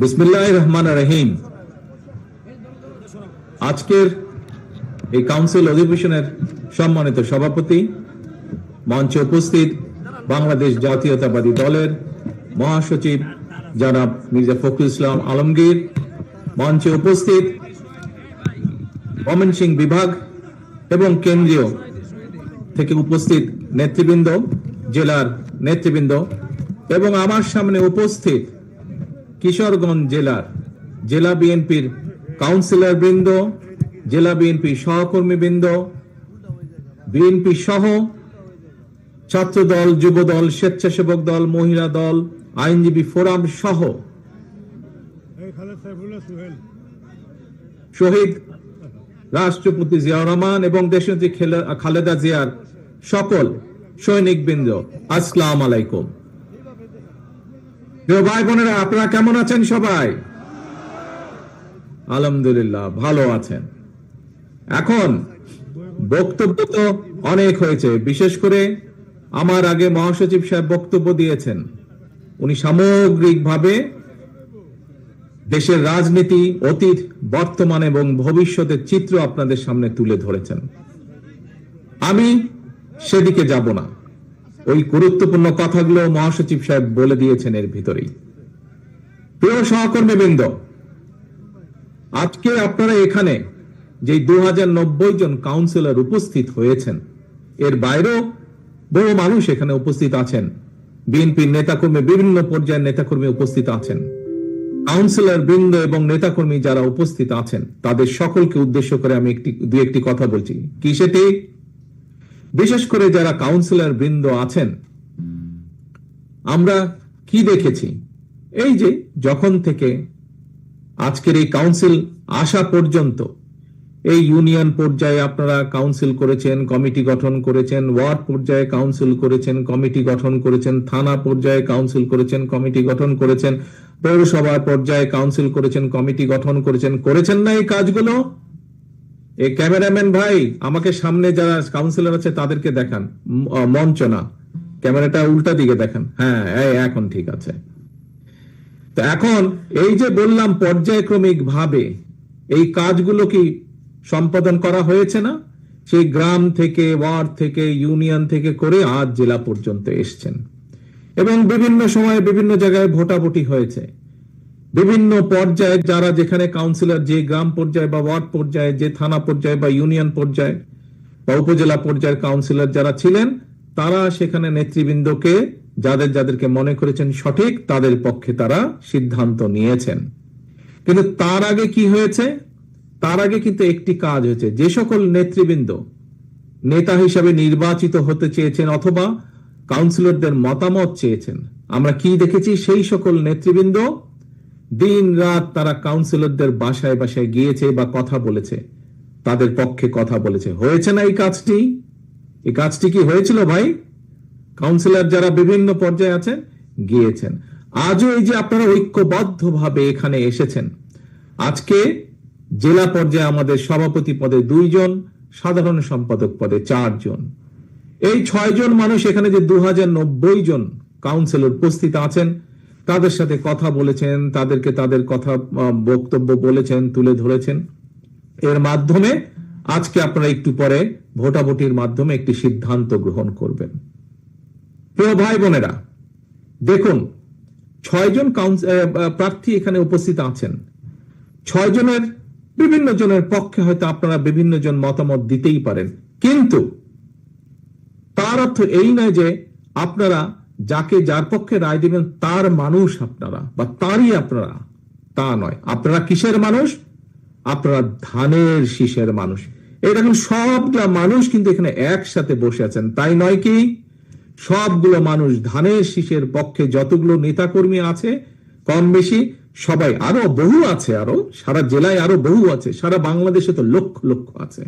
বিসমিল্লাহ রহমান রহিম আজকের এই কাউন্সিল অধিবেশনের সম্মানিত সভাপতি, মঞ্চে উপস্থিত বাংলাদেশ জাতীয়তাবাদী দলের মহাসচিব জনাব মির্জা ফখরুল ইসলাম আলমগীর, মঞ্চে উপস্থিত সিং বিভাগ এবং কেন্দ্রীয় থেকে উপস্থিত নেতৃবৃন্দ, জেলার নেতৃবৃন্দ এবং আমার সামনে উপস্থিত কিশোরগঞ্জ জেলার জেলা বিএনপির কাউন্সিলর বৃন্দ, জেলা বিএনপি সহকর্মী বৃন্দ, বিএনপি সহ ছাত্র দল যুব দল স্বেচ্ছাসেবক দল, মহিলা দল, আইনজীবী ফোরাম সহ শহীদ রাষ্ট্রপতি জিয়াউর রহমান এবং দেশনেত্রী খেলে- খালেদা জিয়ার সকল সৈনিক বৃন্দ আসসালাম আলাইকুম। ভাই বোনেরা, আপনারা কেমন আছেন সবাই? আলহামদুলিল্লাহ, ভালো আছেন। এখন বক্তব্য তো অনেক হয়েছে, বিশেষ করে আমার আগে মহাসচিব সাহেব বক্তব্য দিয়েছেন। উনি সামগ্রিকভাবে দেশের রাজনীতি, অতীত, বর্তমান এবং ভবিষ্যতের চিত্র আপনাদের সামনে তুলে ধরেছেন। আমি সেদিকে যাব না। ওই গুরুত্বপূর্ণ কথাগুলো মহাসচিব সাহেব বলে দিয়েছেন এর ভিতরেই। প্রিয় সহকর্মী বৃন্দ আজকে আপনারা এখানে যে দু জন কাউন্সিলর উপস্থিত হয়েছেন, এর বাইরেও বহু মানুষ এখানে উপস্থিত আছেন। বিএনপির নেতাকর্মী, বিভিন্ন পর্যায়ের নেতাকর্মী উপস্থিত আছেন। কাউন্সিলর বৃন্দ এবং নেতাকর্মী যারা উপস্থিত আছেন, তাদের সকলকে উদ্দেশ্য করে আমি একটি, দু একটি কথা বলছি। কি সেটি? বিশেষ করে যারা কাউন্সিলর বৃন্দ আছেন, আমরা কি দেখেছি? এই যে যখন থেকে আজকের এই কাউন্সিল আসা পর্যন্ত, এই ইউনিয়ন পর্যায়ে আপনারা কাউন্সিল করেছেন কমিটি গঠন করেছেন ওয়ার্ড পর্যায়ে কাউন্সিল করেছেন কমিটি গঠন করেছেন, থানা পর্যায়ে কাউন্সিল করেছেন কমিটি গঠন করেছেন, পৌরসভা পর্যায়ে কাউন্সিল করেছেন কমিটি গঠন করেছেন করেছেন না এই কাজগুলো? এই ক্যামেরাম্যান ভাই, আমাকে সামনে যারা কাউন্সিলর আছে তাদেরকে দেখান। মঞ্চ না। ক্যামেরাটা উল্টা দিকে দেখান। হ্যাঁ এখন ঠিক আছে। তো এখন এই যে বললাম পর্যায়ক্রমিক ভাবে, এই কাজগুলো কি সম্পাদন করা হয়েছে না? সেই গ্রাম থেকে, ওয়ার্ড থেকে, ইউনিয়ন থেকে করে আজ জেলা পর্যন্ত এসছেন। এবং বিভিন্ন সময়ে বিভিন্ন জায়গায় ভোটাভুটি হয়েছে। বিভিন্ন পর্যায়ে যারা যেখানে কাউন্সিলর যে গ্রাম পর্যায়ে বা ওয়ার্ড পর্যায়ে, যে থানা পর্যায়ে বা ইউনিয়ন পর্যায়ে বা উপজেলা পর্যায়ের কাউন্সিলর যারা ছিলেন, তারা সেখানে নেতৃবৃন্দকে, যাদের যাদেরকে মনে করেছেন সঠিক, তাদের পক্ষে তারা সিদ্ধান্ত নিয়েছেন। কিন্তু তার আগে কি হয়েছে? তার আগে কিন্তু একটি কাজ হয়েছে। যে সকল নেতৃবৃন্দ নেতা হিসাবে নির্বাচিত হতে চেয়েছেন অথবা কাউন্সিলরদের মতামত চেয়েছেন, আমরা কি দেখেছি? সেই সকল নেতৃবৃন্দ দিন রাত তারা কাউন্সিলরদের বাসায় বাসায় গিয়েছে বা কথা বলেছে। তাদের পক্ষে কথা বলেছে। হয়েছে না এই কাজটি? এই কাজটি কি হয়েছিল ভাই? কাউন্সিলর যারা বিভিন্ন পর্যায়ে আছেন, গিয়েছেন। আজও এই যে আপনারা ঐক্যবদ্ধ ভাবে এখানে এসেছেন, আজকে জেলা পর্যায়ে আমাদের সভাপতি পদে দুইজন, সাধারণ সম্পাদক পদে চারজন। এই ছয়জন মানুষ এখানে যে দু হাজার নব্বই জন কাউন্সিলর উপস্থিত আছেন তাদের সাথে কথা বলেছেন, তাদেরকে তাদের কথা বক্তব্য বলেছেন, তুলে ধরেছেন। এর মাধ্যমে আজকে আপনারা একটু পরে ভোটাভুটির মাধ্যমে একটি সিদ্ধান্ত গ্রহণ করবেন। প্রিয় ভাই বোনেরা, দেখুন ছয়জন প্রার্থী এখানে উপস্থিত আছেন। ছয় জনের, বিভিন্ন জনের পক্ষে হয়তো আপনারা বিভিন্ন জন মতামত দিতেই পারেন। কিন্তু তার অর্থ এই নয় যে আপনারা যাকে যার পক্ষে রায় দিবেন, তার মানুষ আপনারা বা তারই আপনারা। তা নয়। আপনারা কিসের মানুষ? আপনারা ধানের শীষের মানুষ। দেখুন, সবগুলা মানুষ কিন্তু এখানে একসাথে বসে আছেন। তাই নয় কি? সবগুলো মানুষ ধানের শীষের পক্ষে যতগুলো নেতাকর্মী আছে, কম বেশি সবাই আরও বহু আছে আরও, সারা জেলায় আরও বহু আছে, সারা বাংলাদেশে তো লক্ষ লক্ষ আছে।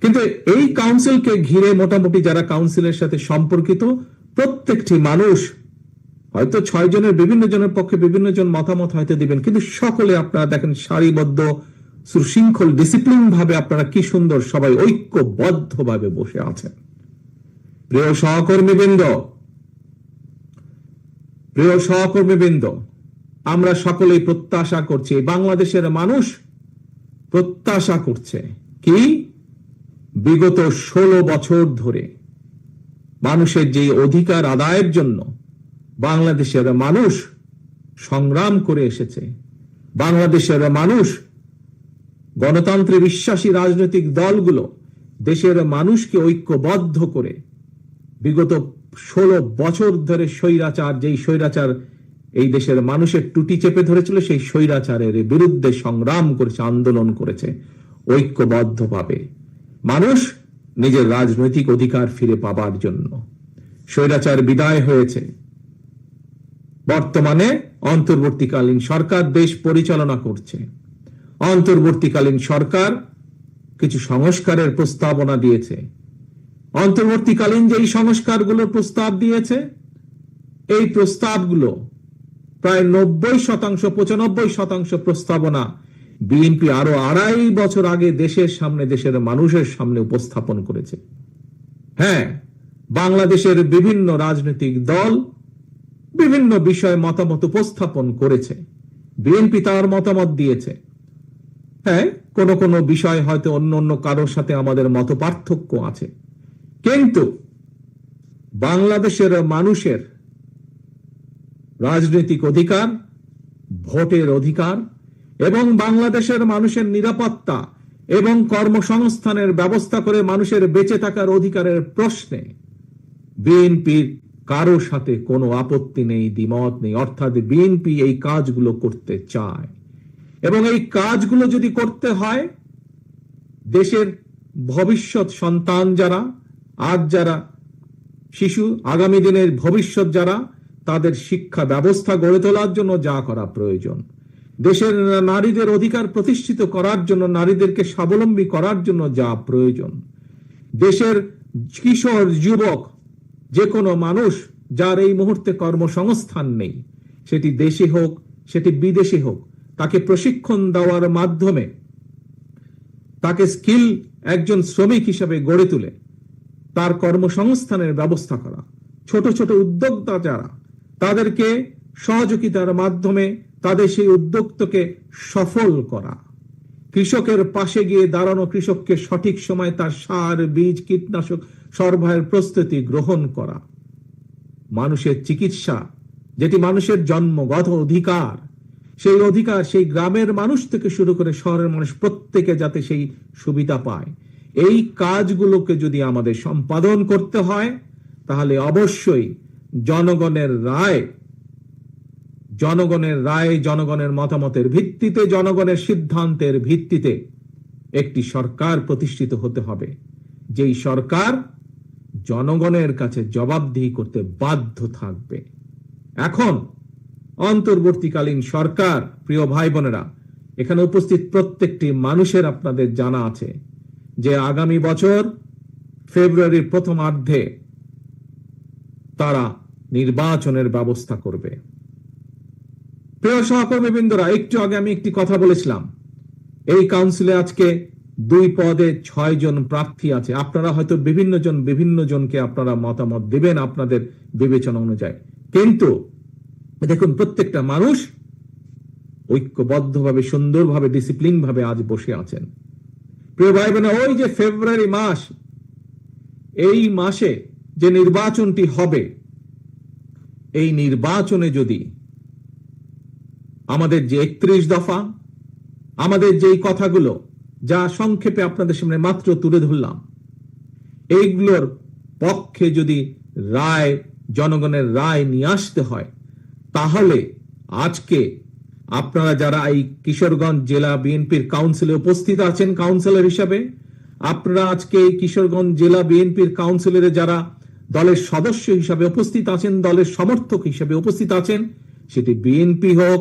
কিন্তু এই কাউন্সিলকে ঘিরে মোটামুটি যারা কাউন্সিলের সাথে সম্পর্কিত প্রত্যেকটি মানুষ হয়তো ছয় জনের বিভিন্ন জনের পক্ষে বিভিন্ন জন মতামত হয়তো দিবেন, কিন্তু সকলে আপনারা দেখেন সারিবদ্ধ, সুশৃঙ্খল ডিসিপ্লিন ভাবে আপনারা কি সুন্দর সবাই ঐক্যবদ্ধ ভাবে বসে আছেন। প্রিয় সহকর্মীবৃন্দ প্রিয় সহকর্মীবৃন্দ, আমরা সকলেই প্রত্যাশা করছি, বাংলাদেশের মানুষ প্রত্যাশা করছে। কি? বিগত ষোলো বছর ধরে মানুষের যে অধিকার আদায়ের জন্য বাংলাদেশের মানুষ সংগ্রাম করে এসেছে, বাংলাদেশের মানুষ গণতন্ত্রে বিশ্বাসী রাজনৈতিক দলগুলো দেশের মানুষকে ঐক্যবদ্ধ করে বিগত ষোলো বছর ধরে স্বৈরাচার, যেই স্বৈরাচার এই দেশের মানুষের টুটি চেপে ধরেছিল, সেই স্বৈরাচারের বিরুদ্ধে সংগ্রাম করেছে, আন্দোলন করেছে, ঐক্যবদ্ধভাবে। মানুষ নিজের রাজনৈতিক অধিকার ফিরে পাবার জন্য। স্বৈরাচার বিদায় হয়েছে। বর্তমানে অন্তর্বর্তীকালীন সরকার দেশ পরিচালনা করছে। অন্তর্বর্তীকালীন সরকার কিছু সংস্কারের প্রস্তাবনা দিয়েছে। অন্তর্বর্তীকালীন যেই সংস্কারগুলোর প্রস্তাব দিয়েছে, এই প্রস্তাবগুলো প্রায় নব্বই শতাংশ, পঁচানব্বই শতাংশ প্রস্তাবনা বিএনপি আরও আড়াই বছর আগে দেশের সামনে, দেশের মানুষের সামনে উপস্থাপন করেছে। হ্যাঁ বাংলাদেশের বিভিন্ন রাজনৈতিক দল বিভিন্ন বিষয়ে মতামত উপস্থাপন করেছে। বিএনপি তার মতামত দিয়েছে। হ্যাঁ কোন কোন বিষয় হয়তো অন্য অন্য কারোর সাথে আমাদের মত পার্থক্য আছে। কিন্তু বাংলাদেশের মানুষের রাজনৈতিক অধিকার, ভোটের অধিকার এবং বাংলাদেশের মানুষের নিরাপত্তা এবং কর্মসংস্থানের ব্যবস্থা করে মানুষের বেঁচে থাকার অধিকারের প্রশ্নে বিএনপির কারও সাথে কোনো আপত্তি নেই, দ্বিমত নেই। অর্থাৎ বিএনপি এই কাজগুলো করতে চায়। এবং এই কাজগুলো যদি করতে হয়, দেশের ভবিষ্যৎ সন্তান যারা, আজ যারা, শিশু, আগামী দিনের ভবিষ্যৎ যারা, তাদের শিক্ষা ব্যবস্থা গড়ে তোলার জন্য যা করা প্রয়োজন। দেশের নারীদের অধিকার প্রতিষ্ঠিত করার জন্য, নারীদেরকে স্বাবলম্বী করার জন্য যা প্রয়োজন। দেশের কিশোর, যুবক যে কোনো মানুষ যার এই মুহূর্তে কর্মসংস্থান নেই, সেটি দেশে হোক, সেটি বিদেশে হোক, তাকে প্রশিক্ষণ দেওয়ার মাধ্যমে তাকে স্কিল একজন শ্রমিক হিসেবে গড়ে তুলে, তার কর্মসংস্থানের ব্যবস্থা করা। ছোট ছোট উদ্যোক্তা যারা, তাদেরকে সহযোগিতার মাধ্যমে তাদের সেই উদ্যোক্তকে সফল করা। কৃষকের পাশে গিয়ে দাঁড়ানো কৃষককে সঠিক সময় তার সার, বীজ, কীটনাশক, সরবরাহের প্রস্তুতি গ্রহণ করা। মানুষের চিকিৎসা, যেটি মানুষের জন্মগত অধিকার, সেই অধিকার সেই গ্রামের মানুষ থেকে শুরু করে শহরের মানুষ প্রত্যেকে যাতে সেই সুবিধা পায়। এই কাজগুলোকে যদি আমাদের সম্পাদন করতে হয়, তাহলে অবশ্যই জনগণের রায় জনগণের রায়, জনগণের মতামতের ভিত্তিতে, জনগণের সিদ্ধান্তের ভিত্তিতে একটি সরকার প্রতিষ্ঠিত হতে হবে। যেই সরকার জনগণের কাছে জবাবদিহি করতে বাধ্য থাকবে। এখন অন্তর্বর্তীকালীন সরকার, প্রিয় ভাই বোনেরা এখানে উপস্থিত প্রত্যেকটি মানুষের আপনাদের জানা আছে যে আগামী বছর ফেব্রুয়ারির প্রথমার্ধে তারা নির্বাচনের ব্যবস্থা করবে। প্রিয় সহকর্মীবৃন্দরা, একটু আগে আমি একটি কথা বলেছিলাম। এই কাউন্সিলে আজকে দুই পদে ছয় জন প্রার্থী আছে। আপনারা হয়তো বিভিন্ন জন, বিভিন্ন জনকে আপনারা মতামত দিবেন আপনাদের বিবেচনা অনুযায়ী। কিন্তু দেখুন, প্রত্যেকটা মানুষ ঐক্যবদ্ধভাবে, সুন্দরভাবে ডিসিপ্লিন ভাবে আজ বসে আছেন। প্রিয় ভাই বোনা ওই যে ফেব্রুয়ারি মাস, এই মাসে যে নির্বাচনটি হবে, এই নির্বাচনে যদি আমাদের যে একত্রিশ দফা, আমাদের যেই কথাগুলো যা সংক্ষেপে আপনাদের সামনে মাত্র তুলে ধরলাম, এইগুলোর পক্ষে যদি রায়, জনগণের রায় নিয়ে আসতে হয়, তাহলে আজকে আপনারা যারা এই কিশোরগঞ্জ জেলা বিএনপির কাউন্সিলে উপস্থিত আছেন কাউন্সিলর হিসাবে, আপনারা আজকে এই কিশোরগঞ্জ জেলা বিএনপির কাউন্সিলরে যারা দলের সদস্য হিসাবে উপস্থিত আছেন, দলের সমর্থক হিসাবে উপস্থিত আছেন, সেটি বিএনপি হোক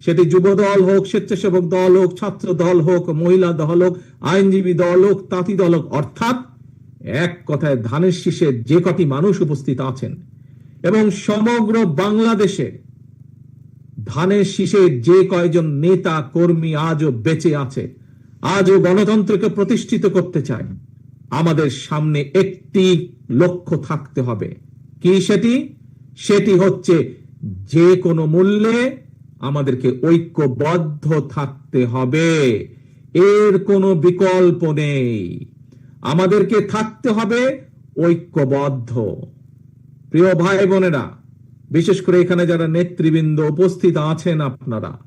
সেটি যুব দল হোক, স্বেচ্ছাসেবক দল হোক, ছাত্র দল হোক, মহিলা দল হোক, আইনজীবী দল হোক, তাঁতি দল হোক, অর্থাৎ এক কথায় ধানের শীষে যে কটি মানুষ উপস্থিত আছেন এবং সমগ্র বাংলাদেশে ধানের শীষে যে কয়জন নেতা, কর্মী আজও বেঁচে আছে, আজও গণতন্ত্রকে প্রতিষ্ঠিত করতে চায়, আমাদের সামনে একটি লক্ষ্য থাকতে হবে। কি সেটি? সেটি হচ্ছে যে কোনো মূল্যে আমাদেরকে ঐক্যবদ্ধ থাকতে হবে। এর কোনো বিকল্প নেই। আমাদেরকে থাকতে হবে ঐক্যবদ্ধ। প্রিয় ভাই বোনেরা, বিশেষ করে এখানে যারা নেতৃবৃন্দ উপস্থিত আছেন আপনারা,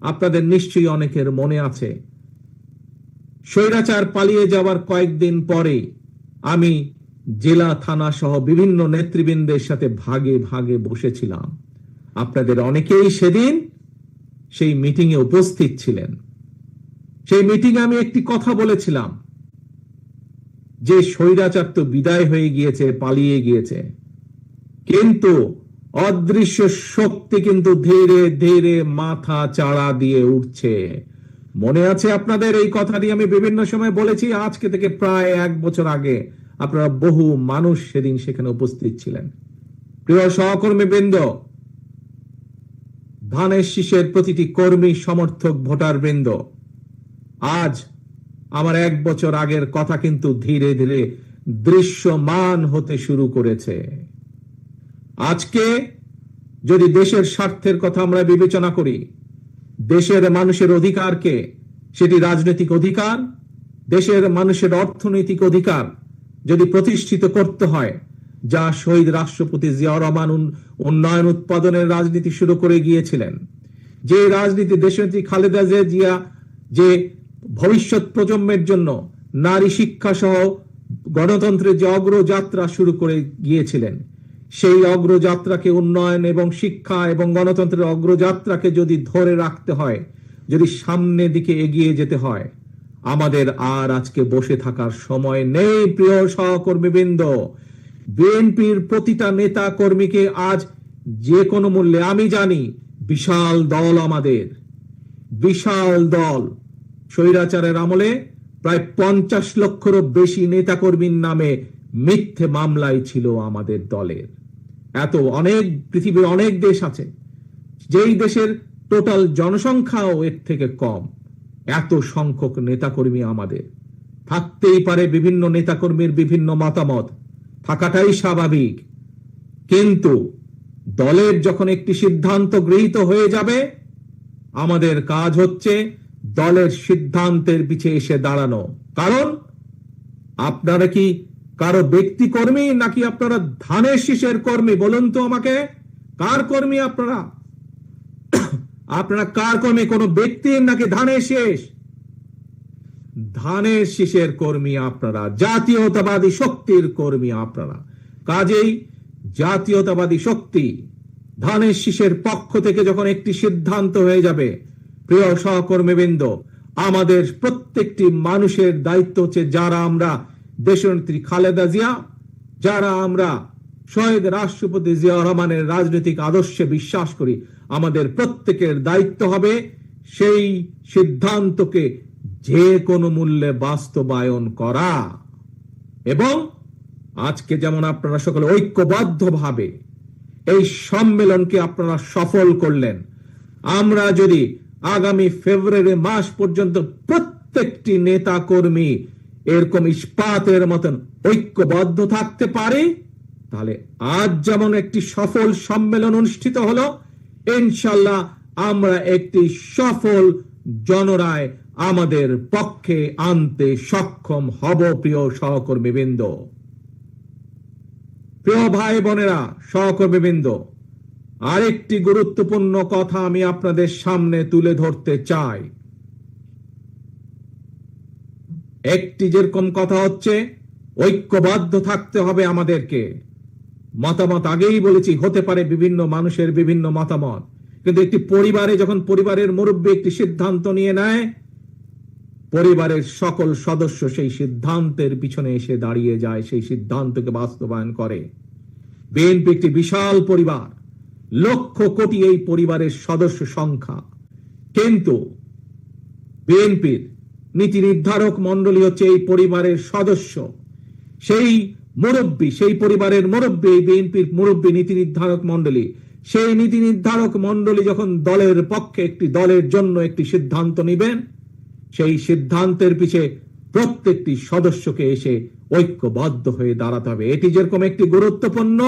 আপনাদের নিশ্চয়ই অনেকের মনে আছে, স্বৈরাচার পালিয়ে যাওয়ার কয়েকদিন পরে আমি জেলা, থানা সহ বিভিন্ন নেতৃবৃন্দের সাথে ভাগে ভাগে বসেছিলাম। আপনাদের অনেকেই সেদিন সেই মিটিং এ উপস্থিত ছিলেন। সেই মিটিং আমি একটি কথা বলেছিলাম। যে স্বৈরাচার তো বিদায় হয়ে গিয়েছে, পালিয়ে গিয়েছে। কিন্তু অদৃশ্য শক্তি কিন্তু ধীরে ধীরে মাথা চাড়া দিয়ে উঠছে। মনে আছে আপনাদের এই কথাটি আমি বিভিন্ন সময় বলেছি, আজকে থেকে প্রায় এক বছর আগে আপনারা বহু মানুষ সেদিন সেখানে উপস্থিত ছিলেন। প্রিয় সহকর্মী বৃন্দ ধানের শীষের প্রতিটি কর্মী সমর্থক ভোটার বৃন্দ আজ আমার এক বছর আগের কথা কিন্তু ধীরে ধীরে দৃশ্যমান হতে শুরু করেছে। আজকে যদি দেশের স্বার্থের কথা আমরা বিবেচনা করি, দেশের মানুষের অধিকারকে সেটি রাজনৈতিক অধিকার, দেশের মানুষের অর্থনৈতিক অধিকার যদি প্রতিষ্ঠিত করতে হয় যা শহীদ রাষ্ট্রপতি জিয়া রহমান উন্নয়ন উৎপাদনের রাজনীতি শুরু করে গিয়েছিলেন। যে রাজনীতি দেশনেত্রী খালেদা জিয়া- যে ভবিষ্যৎ প্রজন্মের জন্য নারী শিক্ষা সহ গণতন্ত্রের যে অগ্রযাত্রা শুরু করে গিয়েছিলেন, সেই অগ্রযাত্রাকে উন্নয়ন এবং শিক্ষা এবং গণতন্ত্রের অগ্রযাত্রাকে যদি ধরে রাখতে হয়, যদি সামনের দিকে এগিয়ে যেতে হয়, আমাদের আর আজকে বসে থাকার সময় নেই, প্রিয় সহকর্মীবৃন্দ। বিএনপির প্রতিটা নেতা কর্মীকে আজ যে কোনো মূল্যে, আমি জানি, বিশাল দল আমাদের। বিশাল দল। স্বৈরাচারের আমলে প্রায় পঞ্চাশ লক্ষেরও বেশি নেতাকর্মীর নামে মিথ্যে মামলায় ছিল আমাদের দলের। এত অনেক পৃথিবীর অনেক দেশ আছে, যেই দেশের টোটাল জনসংখ্যাও এর থেকে কম। এত সংখ্যক নেতাকর্মী আমাদের। থাকতেই পারে বিভিন্ন নেতাকর্মীর বিভিন্ন মতামত। থাকাটাই স্বাভাবিক। কিন্তু দলের যখন একটি সিদ্ধান্ত গৃহীত হয়ে যাবে, আমাদের কাজ হচ্ছে দলের সিদ্ধান্তের পিছে এসে দাঁড়ানো। কারণ আপনারা কি কারও ব্যক্তি কর্মী, নাকি আপনারা ধানের শীষের কর্মী? বলুন তো আমাকে, কার কর্মী আপনারা? আপনারা কার কর্মী? কোন ব্যক্তির নাকি ধানের শেষ? ধানের শীষের কর্মী আপনারা, জাতীয়তাবাদী শক্তির কর্মী আপনারা। কাজেই জাতীয়তাবাদী শক্তি ধানের শীষের পক্ষ থেকে যখন একটি সিদ্ধান্ত হয়ে যাবে, প্রিয় সহকর্মীবৃন্দ, আমাদের প্রত্যেকটি মানুষের দায়িত্ব হচ্ছে যারা আমরা দেশনেত্রী খালেদা জিয়া, যারা আমরা শহীদ রাষ্ট্রপতি জিয়া রহমানের রাজনৈতিক আদর্শে বিশ্বাস করি, আমাদের প্রত্যেকের দায়িত্ব হবে সেই সিদ্ধান্তকে যে কোনো মূল্যে বাস্তবায়ন করা এবং আজকে যেমন আপনারা সকলে ঐক্যবদ্ধভাবে এই সম্মেলনকে আপনারা সফল করলেন, আমরা যদি আগামী ফেব্রুয়ারি মাস পর্যন্ত প্রত্যেকটি নেতা কর্মী এরকম ইস্পাতের মতন ঐক্যবদ্ধ থাকতে পারে, তাহলে আজ যেমন একটি সফল সম্মেলন অনুষ্ঠিত হলো, ইনশাল্লাহ আমরা একটি সফল জনরায় আমাদের পক্ষে আনতে সক্ষম হব প্রিয় সহকর্মীবৃন্দ। প্রিয় ভাই বোনেরা, সহকর্মীবৃন্দ, আরেকটি গুরুত্বপূর্ণ কথা আমি আপনাদের সামনে তুলে ধরতে চাই। একটি যেরকম কথা হচ্ছে, ঐক্যবদ্ধ থাকতে হবে আমাদেরকে। মতামত আগেই বলেছি, হতে পারে বিভিন্ন মানুষের বিভিন্ন মতামত। কিন্তু একটি পরিবারে যখন পরিবারের মুরব্বী একটি সিদ্ধান্ত নিয়ে নেয় পরিবারের সকল সদস্য সেই সিদ্ধান্তের পিছনে এসে দাঁড়িয়ে যায়, সেই সিদ্ধান্তকে বাস্তবায়ন করে। বিএনপি একটি বিশাল পরিবার, লক্ষ কোটি এই পরিবারের সদস্য সংখ্যা। কিন্তু বিএনপির নীতি নির্ধারক মন্ডলী হচ্ছে এই পরিবারের সদস্য। সেই মুরব্বী, সেই পরিবারের মুরব্বী বিএনপির মুরব্বী নীতি নির্ধারক মন্ডলী সেই নীতি নির্ধারক মন্ডলী যখন দলের পক্ষে একটি দলের জন্য একটি সিদ্ধান্ত নেবেন সেই সিদ্ধান্তের পিছে প্রত্যেকটি সদস্যকে এসে ঐক্যবদ্ধ হয়ে দাঁড়াতে হবে। এটি যেরকম একটি গুরুত্বপূর্ণ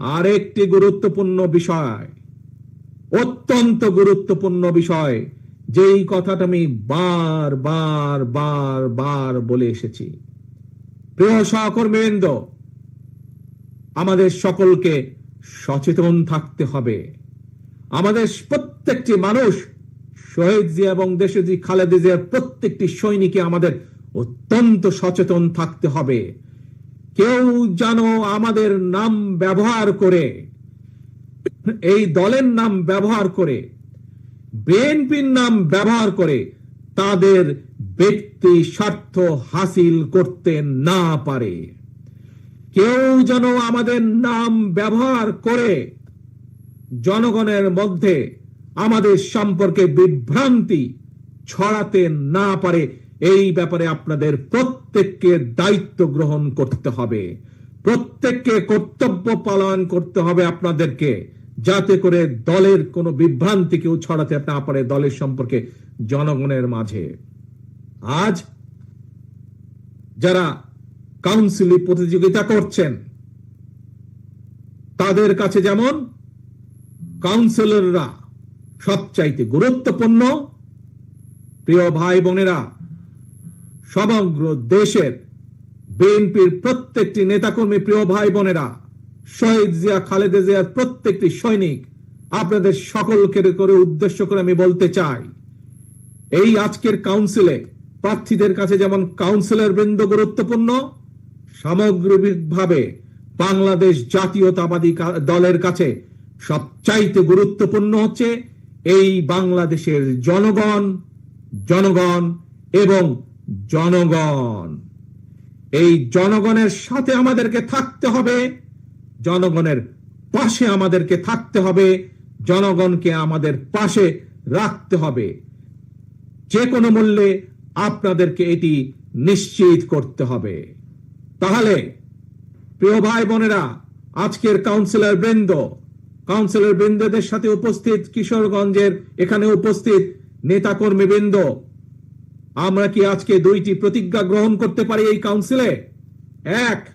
আর একটি গুরুত্বপূর্ণ বিষয়, অত্যন্ত গুরুত্বপূর্ণ বিষয়, যেই কথাটা আমি বার বার বার বার বলে এসেছি। প্রিয় সহকর্মীবৃন্দ, আমাদের সকলকে সচেতন থাকতে হবে। আমাদের প্রত্যেকটি মানুষ শহীদ জিয়া এবং দেশজি খালেদা জিয়ার প্রত্যেকটি সৈনিকে আমাদের অত্যন্ত সচেতন থাকতে হবে। কেউ যেন আমাদের নাম ব্যবহার করে, এই দলের নাম ব্যবহার করে, বিএনপির নাম ব্যবহার করে তাদের ব্যক্তি স্বার্থ হাসিল করতে না পারে। কেউ যেন আমাদের নাম ব্যবহার করে জনগণের মধ্যে আমাদের সম্পর্কে বিভ্রান্তি ছড়াতে না পারে, এই ব্যাপারে আপনাদের প্রত্যেককে দায়িত্ব গ্রহণ করতে হবে। প্রত্যেককে কর্তব্য পালন করতে হবে আপনাদেরকে, যাতে করে দলের কোনো বিভ্রান্তি কেউ ছড়াতে না পারে দলের সম্পর্কে জনগণের মাঝে। আজ যারা কাউন্সিলে প্রতিযোগিতা করছেন, তাদের কাছে যেমন কাউন্সিলররা সবচাইতে গুরুত্বপূর্ণ। প্রিয় ভাই বোনেরা, সমগ্র দেশের বিএনপির প্রত্যেকটি নেতাকর্মী, প্রিয় ভাই বোনেরা, শহীদ জিয়া, খালেদা জিয়ার প্রত্যেকটি সৈনিক, আপনাদের সকলকে করে উদ্দেশ্য করে আমি বলতে চাই, এই আজকের কাউন্সিলে প্রার্থীদের কাছে যেমন কাউন্সিলর বৃন্দ গুরুত্বপূর্ণ, সামগ্রিকভাবে বাংলাদেশ জাতীয়তাবাদী দলের কাছে সবচাইতে গুরুত্বপূর্ণ হচ্ছে এই বাংলাদেশের জনগণ জনগণ এবং জনগণ। এই জনগণের সাথে আমাদেরকে থাকতে হবে, জনগণের পাশে আমাদেরকে থাকতে হবে, জনগণকে আমাদের পাশে রাখতে হবে। যে কোনো মূল্যে আপনাদেরকে এটি নিশ্চিত করতে হবে। তাহলে, প্রিয় ভাই বোনেরা, আজকের কাউন্সিলর বৃন্দ কাউন্সিলর বৃন্দদের সাথে উপস্থিত কিশোরগঞ্জের এখানে উপস্থিত নেতাকর্মী বৃন্দ আমরা কি আজকে দুইটি প্রতিজ্ঞা গ্রহণ করতে পারি এই কাউন্সিলে? এক,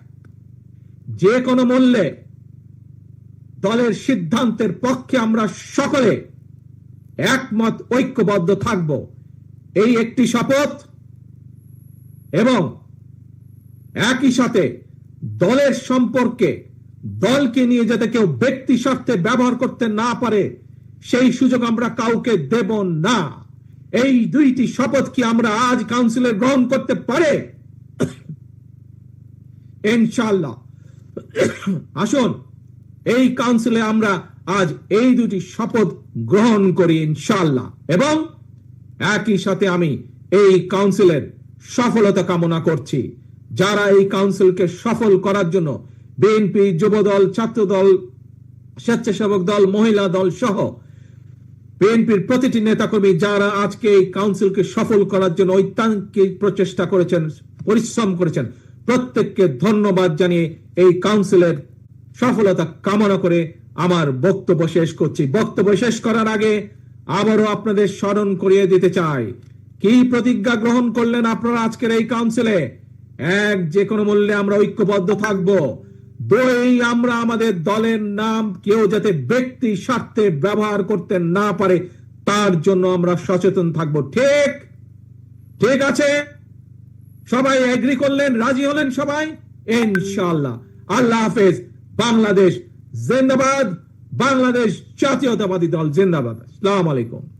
যে কোনো মূল্যে দলের সিদ্ধান্তের পক্ষে আমরা সকলে একমত, ঐক্যবদ্ধ থাকব। এই একটি শপথ এবং একই সাথে দলের সম্পর্কে দলকে নিয়ে যাতে কেউ ব্যক্তি স্বার্থে ব্যবহার করতে না পারে, সেই সুযোগ আমরা কাউকে দেব না। এই দুইটি শপথ কি আমরা আজ কাউন্সিলে গ্রহণ করতে পারে? ইনশাল্লাহ আসুন, এই কাউন্সিলে আমরা আজ এই দুটি শপথ গ্রহণ করি ইনশাল্লাহ এবং একই সাথে আমি এই কাউন্সিলের সফলতা কামনা করছি। যারা এই কাউন্সিলকে সফল করার জন্য বিএনপি, যুবদল, ছাত্রদল, স্বেচ্ছাসেবক দল, মহিলা দল সহ বিএনপির প্রতিটি নেতাকর্মী যারা আজকে এই কাউন্সিলকে সফল করার জন্য ঐতান্তিক প্রচেষ্টা করেছেন, পরিশ্রম করেছেন, প্রত্যেককে ধন্যবাদ জানিয়ে এই কাউন্সিলের সফলতা কামনা করে আমার বক্তব্য শেষ করছি। বক্তব্য শেষ করার আগে আবারও আপনাদের স্মরণ করিয়ে দিতে চাই। কি প্রতিজ্ঞা গ্রহণ করলেন আপনারা আজকের এই কাউন্সিলে? এক, যে কোনো মূল্যে আমরা ঐক্যবদ্ধ থাকব। দুই আমরা আমাদের দলের নাম কেউ যাতে ব্যক্তি স্বার্থে ব্যবহার করতে না পারে, তার জন্য আমরা সচেতন থাকব। ঠিক? ঠিক আছে? সবাই এগ্রি করলেন? রাজি হলেন সবাই? ইনশাআল্লাহ। আল্লাহ হাফেজ। বাংলাদেশ জিন্দাবাদ। বাংলাদেশ জাতীয়তাবাদী দল জিন্দাবাদ। আসসালামু আলাইকুম।